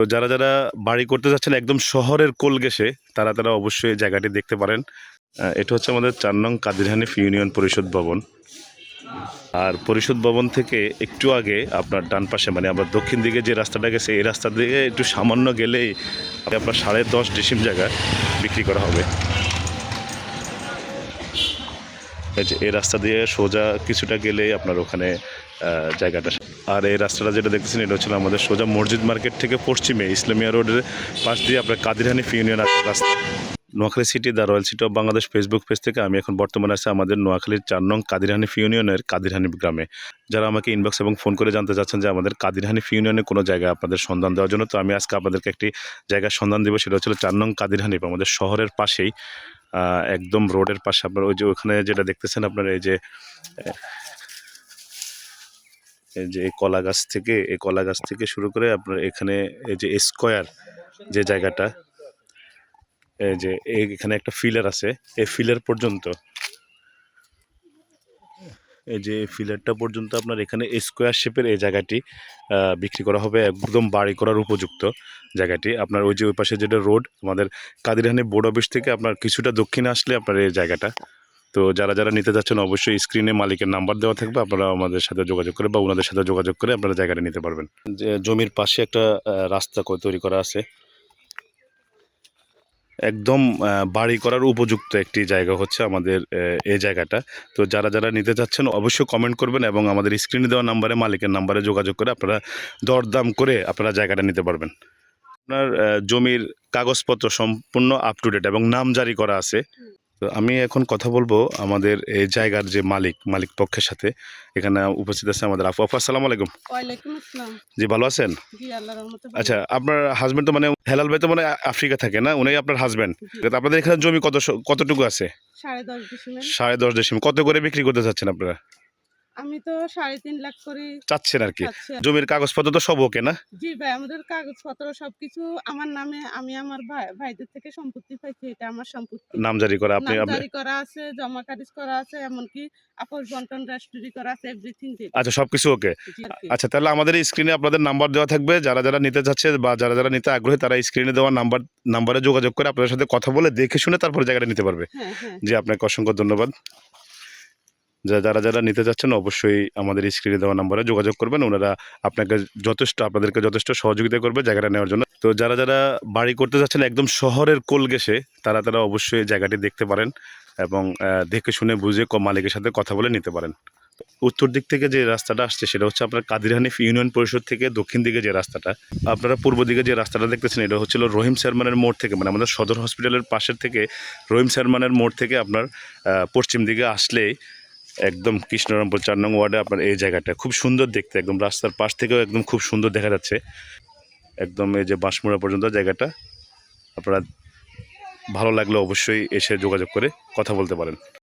তো যারা যারা বাড়ি করতে যাচ্ছেন একদম শহরের কোল গেছে তারা তারা অবশ্যই জায়গাটি দেখতে পারেন। এটা হচ্ছে আমাদের চার নং কাদির হানিফ ইউনিয়ন পরিষদ ভবন। আর পরিষদ ভবন থেকে একটু আগে আপনার ডান পাশে মানে আমরা দক্ষিণ দিকে যে রাস্তাটা গেছে, এই রাস্তা দিকে একটু সামান্য গেলেই আপনার সাড়ে দশ ডিসিম জায়গা বিক্রি করা হবে। এই রাস্তা দিয়ে সোজা কিছুটা গেলেই আপনার ওখানে জায়গাটা। আর এই রাস্তাটা যেটা দেখতেছেন, এটা হচ্ছিল আমাদের সোজা মসজিদ মার্কেট থেকে পশ্চিমে ইসলামিয়া রোডের পাশ দিয়ে আপনার কাদিরহানি ইউনিয়ন আসার রাস্তা। Noakhali city, the royal city of Bangladesh Facebook page থেকে আমি এখন বর্তমানে আছি আমাদের নোয়াখালীর চার নং কাদিরহানিফ ইউনিয়নের কাদিরহানিফ গ্রামে। যারা আমাকে ইনবক্স এবং ফোন করে জানতে চাচ্ছেন যে আমাদের কাদিরহানিফ ইউনিয়নে কোনো জায়গায় আপনাদের সন্ধান দেওয়ার জন্য, তো আমি আজকে আপনাদেরকে একটি জায়গার সন্ধান দেবো, সেটা হচ্ছিল চার নং কাদিরহানিফ আমাদের শহরের পাশেই একদম রোডের পাশে। আপনার ওই যে ওখানে যেটা দেখতেছেন আপনার, এই যে যে এই কলা গাছ থেকে, এই কলা গাছ থেকে শুরু করে আপনার এখানে এই যে স্কোয়ার যে জায়গাটা, এই যে এখানে একটা ফিলার আছে, এই ফিলার পর্যন্ত, এই যে ফিলারটা পর্যন্ত আপনার এখানে স্কোয়ার শেপের এই জায়গাটি বিক্রি করা হবে, একদম বাড়ি করার উপযুক্ত জায়গাটি। আপনার ওই যে ওই পাশে যেটা রোড, আমাদের কাদিরহানি বোর্ড অফিস থেকে আপনার কিছুটা দক্ষিণে আসলে আপনার এই জায়গাটা। তো যারা যারা নিতে যাচ্ছেন, অবশ্যই স্ক্রিনে মালিকের নাম্বার দেওয়া থাকবে। আপনারা আমাদের সাথে যোগাযোগ করে বা ওনাদের সাথে যোগাযোগ করে আপনারা জায়গাটা নিতে পারবেন। যে জমির পাশে একটা রাস্তা তৈরি করা আছে। একদম বাড়ি করার উপযুক্ত একটি জায়গা হচ্ছে আমাদের এই জায়গাটা। তো যারা যারা নিতে চাচ্ছেন অবশ্যই কমেন্ট করবেন এবং আমাদের স্ক্রিনে দেওয়া নাম্বারে মালিকের নাম্বারে যোগাযোগ করে আপনারা দরদাম করে আপনারা জায়গাটা নিতে পারবেন। আপনার জমির কাগজপত্র সম্পূর্ণ আপ টু ডেট এবং নাম জারি করা আছে। তো আমি এখন কথা বলব আমাদের এই জায়গার যে মালিক মালিক পক্ষের সাথে। এখানে উপস্থিত আছে আমাদের আফু আফু আসসালামু আলাইকুম। জি ভালো আছেন। আচ্ছা আপনার হাজবেন্ড তো মানে হেলাল ভাই তো মানে আফ্রিকা থাকে না? উনি আপনার হাজবেন্ড আপনাদের এখানে জমি কত কতটুকু আছে? সাড়ে দশ সাড়ে দশ ডিসিম কত করে বিক্রি করতে চাচ্ছেন আপনারা? আমি তো সাড়ে তিন লাখ করে চাচ্ছেন আর কি। জমির কাগজপত্র তো সব ওকে না? জি ভাই আমাদের কাগজপত্র সবকিছু আমার নামে আমি আমার ভাই ভাইদের থেকে সম্পত্তি পাইছি এটা আমার সম্পত্তি। নাম জারি করা আপনি নাম জারি করা আছে জমা কাগজ করা আছে এমনকি আপস বন্টন রেজিস্ট্রি করা আছে এভরিথিং আচ্ছা সব কিছু ওকে। আচ্ছা তাহলে আমাদের স্ক্রিনে আপনাদের নাম্বার দেওয়া থাকবে। যারা যারা নিতে চাচ্ছে বা যারা যারা নিতে আগ্রহী তারা স্ক্রিনে দেওয়া নাম্বার নাম্বারে যোগাযোগ করে আপনাদের সাথে কথা বলে দেখে শুনে তারপরে জায়গাটা নিতে পারবে। হ্যাঁ হ্যাঁ। জি আপনাকে অসংখ্য ধন্যবাদ। যারা যারা নিতে যাচ্ছেন অবশ্যই আমাদের স্ক্রিনে দেওয়া নাম্বারে যোগাযোগ করবেন। ওনারা আপনাকে যথেষ্ট, আপনাদেরকে যথেষ্ট সহযোগিতা করবে জায়গাটা নেওয়ার জন্য। তো যারা যারা বাড়ি করতে যাচ্ছেন একদম শহরের কোল গেছে তারা তারা অবশ্যই জায়গাটি দেখতে পারেন এবং দেখে শুনে বুঝে মালিকের সাথে কথা বলে নিতে পারেন। উত্তর দিক থেকে যে রাস্তাটা আসছে সেটা হচ্ছে আপনার কাদির হানিফ ইউনিয়ন পরিষদ থেকে দক্ষিণ দিকে যে রাস্তাটা। আপনারা পূর্ব দিকে যে রাস্তাটা দেখতেছেন, এটা হচ্ছিল রহিম শারমানের মোড় থেকে মানে আমাদের সদর হসপিটালের পাশের থেকে রহিম শারমানের মোড় থেকে আপনার পশ্চিম দিকে আসলেই একদম কৃষ্ণরামপুর চার নং ওয়ার্ডে আপনার এই জায়গাটা। খুব সুন্দর দেখতে, একদম রাস্তার পাশ থেকেও একদম খুব সুন্দর দেখা যাচ্ছে। একদম এই যে বাঁশমুড়া পর্যন্ত জায়গাটা, আপনারা ভালো লাগলে অবশ্যই এসে যোগাযোগ করে কথা বলতে পারেন।